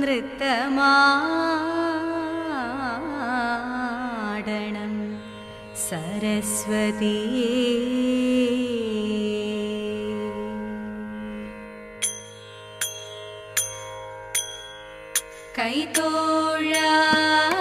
നൃത്തമാടണം സരസ്വതിയേ കൈത്തോഴാം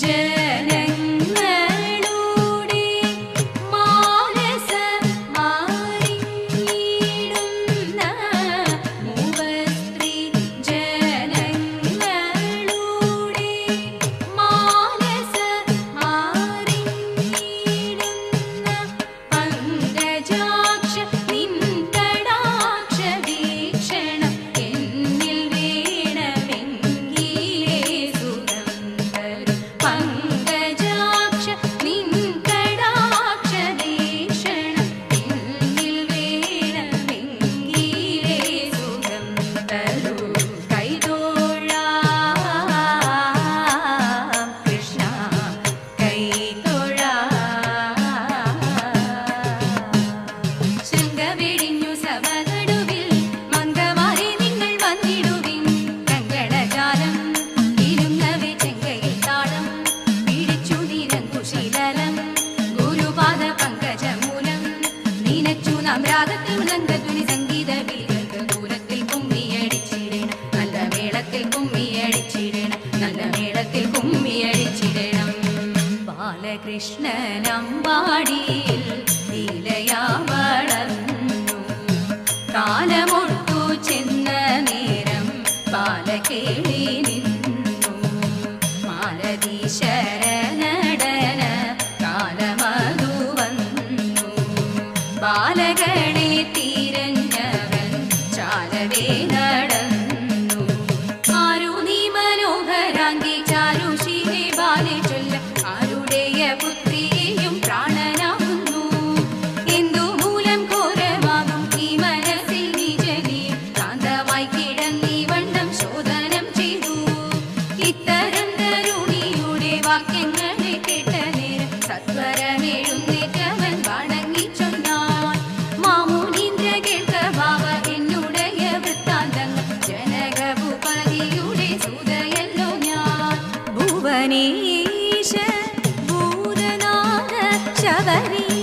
gdzie കൃഷ്ണനമ്പാടിയിൽ ലീലയാ വളർന്നു കാലമൊട്ടു ചെന്ന നേരം ബാലകേളി हरी